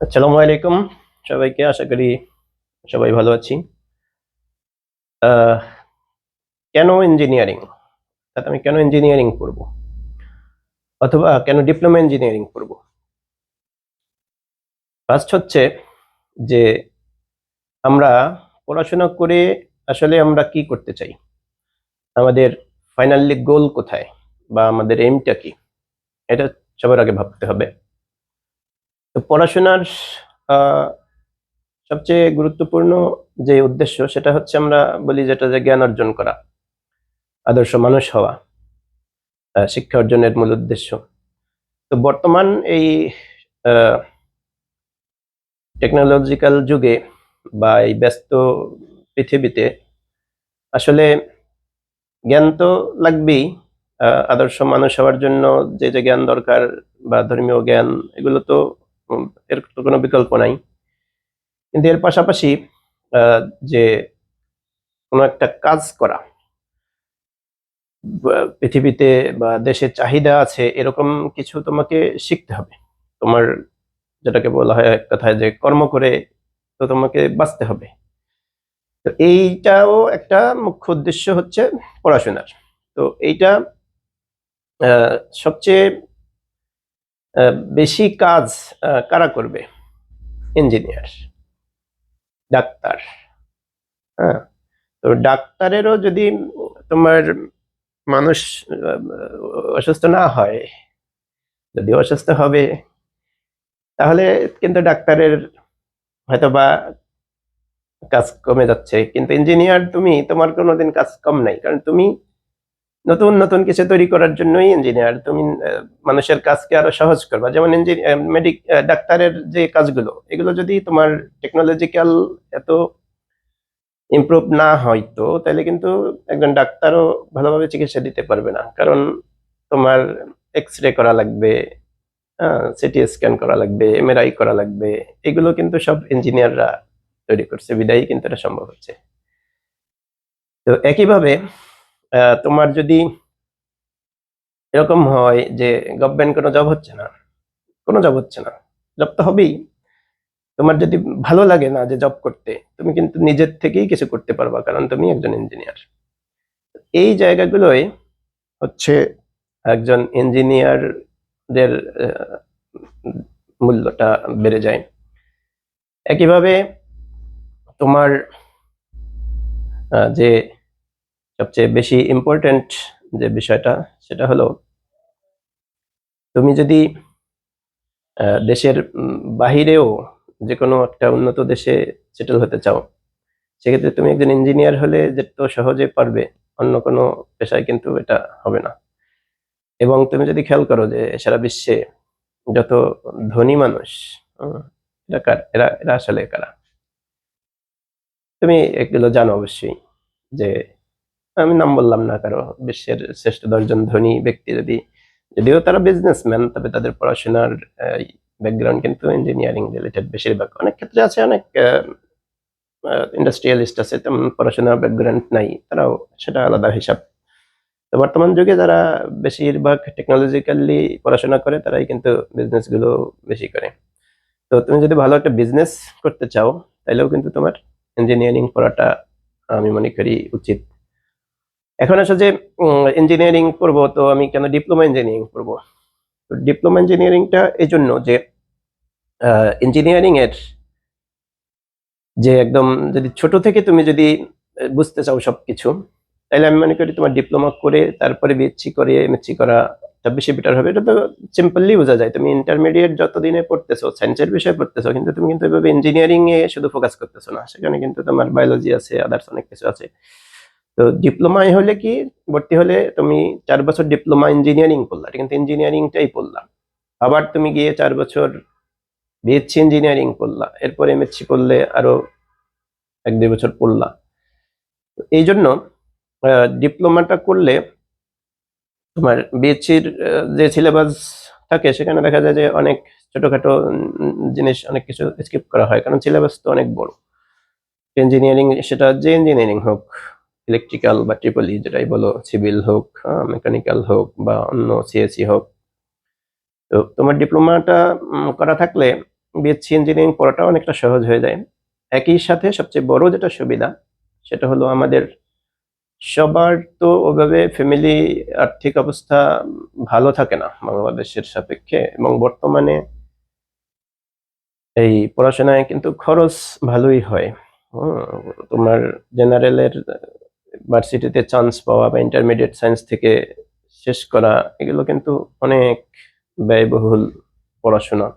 আসসালামু আলাইকুম সবাইকে, আশা করি সবাই ভালো আছি। কেন ইঞ্জিনিয়ারিং অর্থাৎ আমি কেন ইঞ্জিনিয়ারিং করব? অথবা কেন ডিপ্লোমা ইঞ্জিনিয়ারিং করব? ফার্স্ট হচ্ছে যে আমরা পড়াশোনা করে আসলে আমরা কি করতে চাই? আমাদের ফাইনালি গোল কোথায়? বা আমাদের এমটা কি? এটা সবার আগে ভাবতে হবে। তো পড়াশোনার সবচেয়ে গুরুত্বপূর্ণ যে উদ্দেশ্য সেটা হচ্ছে আমরা বলি যেটা যে জ্ঞান অর্জন করা, আদর্শ মানুষ হওয়া শিক্ষা অর্জনের মূল উদ্দেশ্য। তো বর্তমান এই টেকনোলজিক্যাল যুগে বা এই ব্যস্ত পৃথিবীতে আসলে জ্ঞান তো লাগবেই আদর্শ মানুষ হওয়ার জন্য যে যে জ্ঞান দরকার বা ধর্মীয় জ্ঞান, এগুলো তো এর কোনো বিকল্প নাই। কিন্তু এর পাশাপাশি যে কোনো একটা কাজ করা পৃথিবীতে বা দেশে চাহিদা আছে, এরকম কিছু তোমাকে শিখতে হবে। তোমার যেটাকে বলা হয় এক কথায় যে কর্ম করে তো তোমাকে বাঁচতে হবে। তো এইটাও একটা মুখ্য উদ্দেশ্য হচ্ছে পড়াশোনার। তো এইটা সবচেয়ে বেশি কাজ কারা করবে? ইঞ্জিনিয়ার ডাক্তার হ্যাঁ? তো ডাক্তারেরও যদি তোমার মানুষ অসুস্থ না হয়, যদি অসুস্থ হবে, তাহলে কিন্তু ডাক্তারের হয়তো বা কাজ কমে যাচ্ছে। কিন্তু ইঞ্জিনিয়ার তুমি, তোমার কোনোদিন কাজ কম নাই। কারণ তুমি নতুন নতুন কিছু তৈরি করার জন্যই ইঞ্জিনিয়ার তুমি মানুষের কাজকে আরও সহজ করবা। যেমন মেডিক ডাক্তারের যে কাজগুলো, এগুলো যদি তোমার টেকনোলজিক্যাল এত ইমপ্রুভ না হয়তো তাহলে কিন্তু একজন ডাক্তারও ভালোভাবে চিকিৎসা দিতে পারবে না। কারণ তোমার এক্স রে করা লাগবে সিটি স্ক্যান করা লাগবে এমআরআই করা লাগবে, এগুলো কিন্তু সব ইঞ্জিনিয়াররা তৈরি করছে। বিদায়ী কিন্তু এটা সম্ভব হচ্ছে। তো একইভাবে তোমার যদি এরকম হয় যে গভর্নমেন্ট কোনো জব হচ্ছে না, কোনো জব হচ্ছে না জব তো হবেই। তোমার যদি ভালো লাগে না যে জব করতে, তুমি কিন্তু নিজের থেকেই কিছু করতে পারবা, কারণ তুমি একজন ইঞ্জিনিয়ার এই জায়গাগুলোয় হচ্ছে একজন ইঞ্জিনিয়ারদের মূল্যটা বেড়ে যায়। একইভাবে তোমার যে সবচেয়ে বেশি ইম্পর্ট্যান্ট যে বিষয়টা, সেটা হলো তুমি যদি দেশের বাহিরেও যে কোনো একটা উন্নত দেশে সেটেল হতে চাও, সেক্ষেত্রে তুমি একজন ইঞ্জিনিয়ার হলে যে তো সহজে পারবে, অন্য কোনো পেশায় কিন্তু এটা হবে না। এবং তুমি যদি খেয়াল করো যে সারা বিশ্বে যত ধনী মানুষ এরা এরা এরা আসলে কারা? তুমি এগুলো জানো অবশ্যই যে আমি নাম বললাম না কারও, বিশ্বের শ্রেষ্ঠ দশজন ধনী ব্যক্তি যদি, যদিও তারা বিজনেসম্যান তবে তাদের পড়াশোনার ব্যাকগ্রাউন্ড কিন্তু ইঞ্জিনিয়ারিং রিলেটেড বেশিরভাগ। অনেক ক্ষেত্রে আছে, অনেক ইন্ডাস্ট্রিয়ালিস্ট আছে, তেমন পড়াশোনার ব্যাকগ্রাউন্ড নাই, তারাও সেটা আলাদা হিসাব। তো বর্তমান যুগে যারা বেশিরভাগ টেকনোলজিক্যালি পড়াশোনা করে, তারাই কিন্তু বিজনেসগুলো বেশি করে। তো তুমি যদি ভালো একটা বিজনেস করতে চাও তাহলেও কিন্তু তোমার ইঞ্জিনিয়ারিং পড়াটা আমি মনে করি উচিত। এখন আসলে যে ইঞ্জিনিয়ারিং করব তো আমি কেন ডিপ্লোমা ইঞ্জিনিয়ারিং করব তো ডিপ্লোমা ইঞ্জিনিয়ারিংটা এই জন্য যে ইঞ্জিনিয়ারিং এর যে একদম যদি ছোট থেকে তুমি যদি বুঝতে চাও সবকিছু, তাহলে আমি মনে করি তোমার ডিপ্লোমা করে, তারপরে বিএসসি করে এমএসসি করা বেশি বেটার হবে। এটা তো সিম্পলি বোঝা যায়। তুমি ইন্টারমিডিয়েট যতদিনে পড়তেছো সায়েন্সের বিষয়ে পড়তেছো, কিন্তু তুমি কিন্তু এভাবে ইঞ্জিনিয়ারিং এ শুধু ফোকাস করতেছো না। সেখানে কিন্তু তোমার বায়োলজি আছে আদার্স অনেক কিছু আছে। তো ডিপ্লোমায় হলে কি, ভর্তি হলে তুমি চার বছর ডিপ্লোমা ইঞ্জিনিয়ারিং পড়লা কিন্তু ইঞ্জিনিয়ারিংটাই পড়লাম আবার তুমি গিয়ে চার বছর বিএসসি ইঞ্জিনিয়ারিং পড়লা, এরপর এমএসসি করলে আরও এক দুই বছর পড়লা। এই জন্য ডিপ্লোমাটা করলে তোমার বিএসসির যে সিলেবাস থাকে, সেখানে দেখা যায় যে অনেক ছোটখাটো জিনিস, অনেক কিছু স্কিপ করা হয়, কারণ সিলেবাস তো অনেক বড়। ইঞ্জিনিয়ারিং সেটা যে ইঞ্জিনিয়ারিং হোক ইলেকট্রিক্যাল বা ট্রিপল ই যেটাই বলো সিভিল হোক মেকানিক্যাল হোক বা অন্য সিএসসি হোক। তো তোমার ডিপ্লোমাটা করা থাকলে বিএসসি ইঞ্জিনিয়ারিং পড়াটা অনেকটা সহজ হয়ে যায়। একই সাথে সবচেয়ে বড় যেটা সুবিধা, সেটা হলো আমাদের সবার তো ওভাবে ফ্যামিলি আর্থিক অবস্থা ভালো থাকে না বাংলাদেশের সাপেক্ষে এবং বর্তমানে এই পড়াশোনায় কিন্তু খরচ ভালোই হয়। তোমার জেনারেলের ভার্সিটিতে চান্স পাওয়া বা ইন্টারমিডিয়েট সায়েন্স থেকে শেষ করা, এগুলো কিন্তু অনেক ব্যয়বহুল পড়াশোনা।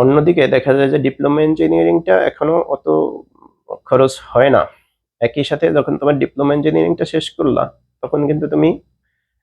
অন্যদিকে দেখা যায় যে ডিপ্লোমা ইঞ্জিনিয়ারিংটা এখনও অত খরচ হয় না। একই সাথে যখন তোমার ডিপ্লোমা ইঞ্জিনিয়ারিংটা শেষ করলা, তখন কিন্তু তুমি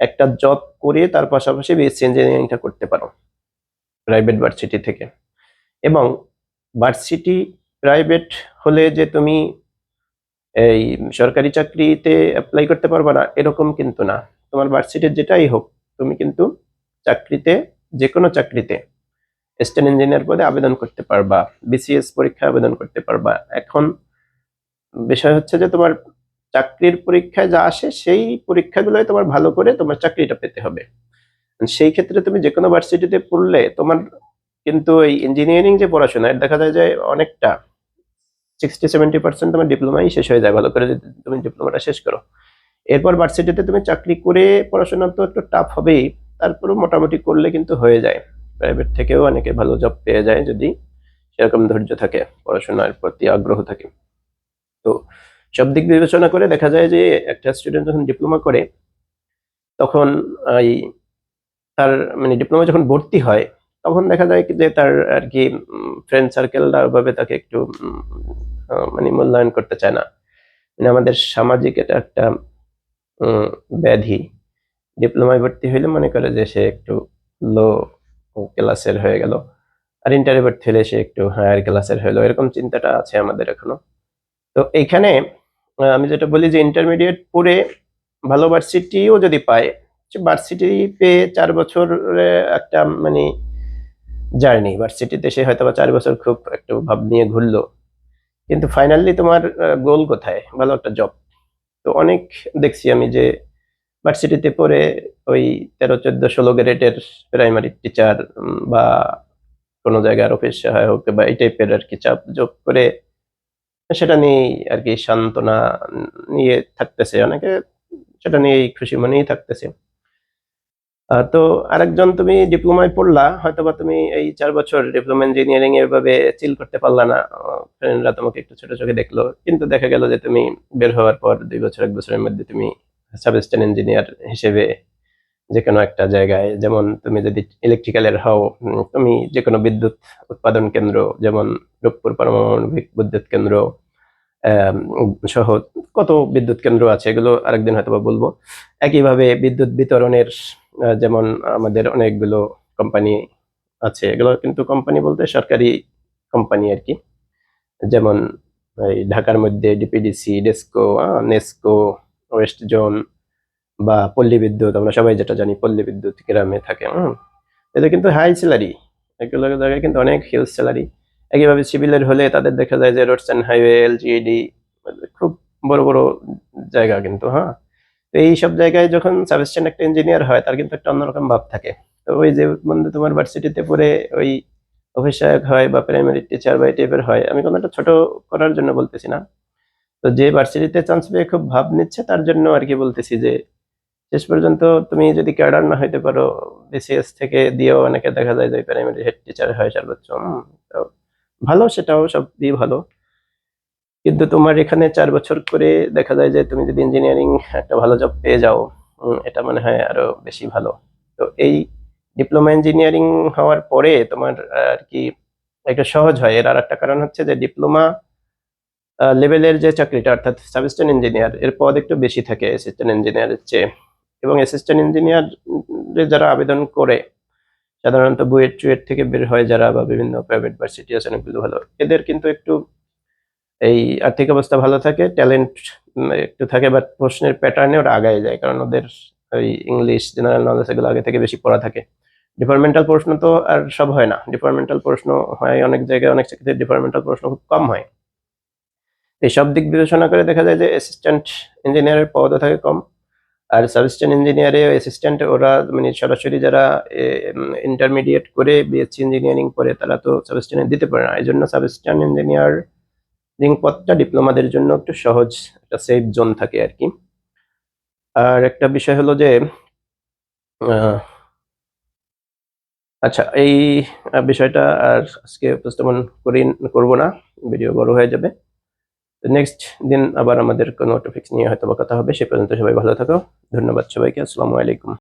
একটা জব করে তার পাশাপাশি বিএসসি ইঞ্জিনিয়ারিংটা করতে পারো প্রাইভেট ভার্সিটি থেকে। এবং ভার্সিটি প্রাইভেট হলে যে তুমি এই সরকারি চাকরিতে অ্যাপ্লাই করতে পারবা না, এরকম কিন্তু না। তোমার ভার্সিটির যেটাই হোক, তুমি কিন্তু চাকরিতে যে কোনো চাকরিতে স্টেন ইঞ্জিনিয়ার পদে আবেদন করতে পারবা বিসিএস পরীক্ষায় আবেদন করতে পারবা। এখন বিষয় হচ্ছে যে তোমার চাকরির পরীক্ষায় যা আসে, সেই পরীক্ষাগুলোই তোমার ভালো করে তোমার চাকরিটা পেতে হবে। সেই ক্ষেত্রে তুমি যে কোনো ভার্সিটিতে পড়লে তোমার কিন্তু এই ইঞ্জিনিয়ারিং যে পড়াশোনা দেখা যায় যে অনেকটা সিক্সটি সেভেন্টি পার্সেন্ট তোমার ডিপ্লোমাই শেষ হয়ে যায়, ভালো করে যদি তুমি ডিপ্লোমাটা শেষ করো। এরপর ভার্সিটিতে তুমি চাকরি করে পড়াশোনা তো একটু টাফ হবেই তারপরে মোটামুটি করলে কিন্তু হয়ে যায়। প্রাইভেট থেকেও অনেকে ভালো জব পেয়ে যায় যদি সেরকম ধৈর্য থাকে, পড়াশোনার প্রতি আগ্রহ থাকে। তো সব দিক বিবেচনা করে দেখা যায় যে একটা স্টুডেন্ট যখন ডিপ্লোমা করে, তখন এই তার মানে ডিপ্লোমা যখন ভর্তি হয় তখন দেখা যায় কি যে তার আর কি ফ্রেন্ড সার্কেলটা ওইভাবে তাকে একটু মানে মূল্যায়ন করতে চায় না। মানে আমাদের সামাজিক এটা একটা ব্যাধি। ডিপ্লোমায় ভর্তি হইলে মনে করে যে সে একটু লো ক্লাসের হয়ে গেল। আর ইন্টারে ভর্তি হলে সে একটু হায়ার ক্লাসের হলো এরকম চিন্তাটা আছে আমাদের এখনও। তো এইখানে আমি যেটা বলি যে ইন্টারমিডিয়েট পড়ে ভালো ভার্সিটিও যদি পায় ভার্সিটি পেয়ে চার বছরে একটা মানে জার্নি, ভার্সিটিতে সে হয়তো বা চার বছর খুব একটু ভাব নিয়ে ঘুরলো। কিন্তু ফাইনালি তোমার গোল কোথায়? ভালো একটা জব তো অনেক দেখছি আমি যে ভার্সিটিতে পড়ে ওই তেরো, চোদ্দ, ষোলো গ্রেডের প্রাইমারি টিচার বা কোনো জায়গার অফিস সহায়ক বা এই টাইপের আর কি চাপ যোগ করে সেটা নিয়েই আর কি সান্ত্বনা নিয়ে থাকতেছে। অনেকে সেটা নিয়েই খুশি মনেই থাকতেছে। তো আরেকজন তুমি ডিপ্লোমায় পড়লা, হয়তোবা তুমি এই চার বছর ডিপ্লোমা ইঞ্জিনিয়ারিং এর ভাবে চিল করতে পারলা না। ফ্রেন্ডরা তোমাকে একটু ছোট চোখে দেখল, কিন্তু দেখা গেল যে তুমি বের হওয়ার পর দুই বছর, এক বছরের মধ্যে তুমি সাবস্টেন ইঞ্জিনিয়ার হিসেবে যে কোনো একটা জায়গায়, যেমন তুমি যদি ইলেকট্রিক্যালের হও তুমি যে কোনো বিদ্যুৎ উৎপাদন কেন্দ্র, যেমন রূপপুর পারমাণবিক বিদ্যুৎ কেন্দ্র সহ কত বিদ্যুৎ কেন্দ্র আছে এগুলো আরেকদিন হয়তো বলব। একইভাবে বিদ্যুৎ বিতরণের যেমন আমাদের অনেকগুলো কোম্পানি আছে, এগুলো কিন্তু কোম্পানি বলতে সরকারি কোম্পানি আর কি। যেমন এই ঢাকার মধ্যে DPDC DESCO NESCO west zone বা পল্লী বিদ্যুৎ, আমরা সবাই যেটা জানি পল্লী বিদ্যুৎ গ্রামে থাকে এদের কিন্তু হাই স্যালারি এগুলো জায়গায় কিন্তু অনেক হিউজ স্যালারি একইভাবে সিভিলের হলে তাদের দেখা যায় যে রোডস অ্যান্ড হাইওয়ে এলজিইডি খুব বড় বড় জায়গা কিন্তু হ্যাঁ? তো এই সব জায়গায় যখন সাবস্টেন্ট একটা ইঞ্জিনিয়ার হয়, তার কিন্তু একটা অন্যরকম ভাব থাকে। তো ওই যে বন্ধু তোমার ভার্সিটিতে পড়ে ওই অফিস সহায়ক হয় বা প্রাইমারি টিচার বা এই টাইপের হয়, আমি কোনো একটা ছোট করার জন্য বলতেছি না। তো যে ভার্সিটিতে চান্স পেয়ে খুব ভাব নিচ্ছে, তার জন্য আর কি বলতেছি যে, শেষ পর্যন্ত তুমি যদি ক্যাডার না হইতে পারো বিসিএস থেকে দিয়েও অনেকে দেখা যায় যে প্রাইমারি হেড টিচার হয় সর্বোচ্চ ভালো, সেটাও সব দিয়ে ভালো। কিন্তু তোমার এখানে চার বছর করে দেখা যায় যে তুমি যদি ইঞ্জিনিয়ারিং একটা ভালো জব পেয়ে যাও এটা মনে হয় আরও বেশি ভালো। তো এই ডিপ্লোমা ইঞ্জিনিয়ারিং হওয়ার পরে তোমার আর কি একটা সহজ হয়। এর আর একটা কারণ হচ্ছে যে ডিপ্লোমা লেভেলের যে চাকরিটা, অর্থাৎ সাবস্টেন্ট ইঞ্জিনিয়ার এর পদ একটু বেশি থাকে অ্যাসিস্ট্যান্ট ইঞ্জিনিয়ারের চেয়ে। এবং অ্যাসিস্ট্যান্ট ইঞ্জিনিয়ার যারা আবেদন করে সাধারণত বুয়েট চুয়েট থেকে বের হয় যারা বা বিভিন্ন প্রাইভেট ভার্সিটি আছে অনেকগুলো ভালো। এদের কিন্তু একটু এই আর্থিক অবস্থা ভালো থাকে ট্যালেন্ট একটু থাকে বাট প্রশ্নের প্যাটার্নে ওরা আগায় যায়, কারণ ওদের ওই ইংলিশ জেনারেল নলেজ এগুলো আগে থেকে বেশি পড়া থাকে। ডিপার্টমেন্টাল প্রশ্ন তো আর সব হয় না। ডিপার্টমেন্টাল প্রশ্ন হয় অনেক জায়গায়, অনেক চাকরিতে ডিপার্টমেন্টাল প্রশ্ন খুব কম হয়। এই সব দিক বিবেচনা করে দেখা যায় যে অ্যাসিস্ট্যান্ট ইঞ্জিনিয়ারের পদও থাকে কম। আর সাবস্টেন ইঞ্জিনিয়ারে অ্যাসিস্ট্যান্ট ওরা মানে সরাসরি যারা ইন্টারমিডিয়েট করে বিএসসি ইঞ্জিনিয়ারিং করে, তারা তো সাবস্টেনে দিতে পারে না। এই জন্য সাবস্টেন ইঞ্জিনিয়ারিং পথটা ডিপ্লোমাদের জন্য একটু সহজ, একটা সেফ জোন থাকে আর কি। আর একটা বিষয় হলো যে আচ্ছা এই বিষয়টা আর আজকে উপস্থাপন করি, করব না ভিডিও বড় হয়ে যাবে। নেক্সট দিন আবার আমাদের কোনো টপিক নিয়ে হয়তো বা কথা হবে। সে পর্যন্ত সবাই ভালো থাকো। ধন্যবাদ সবাইকে। আসসালামু আলাইকুম।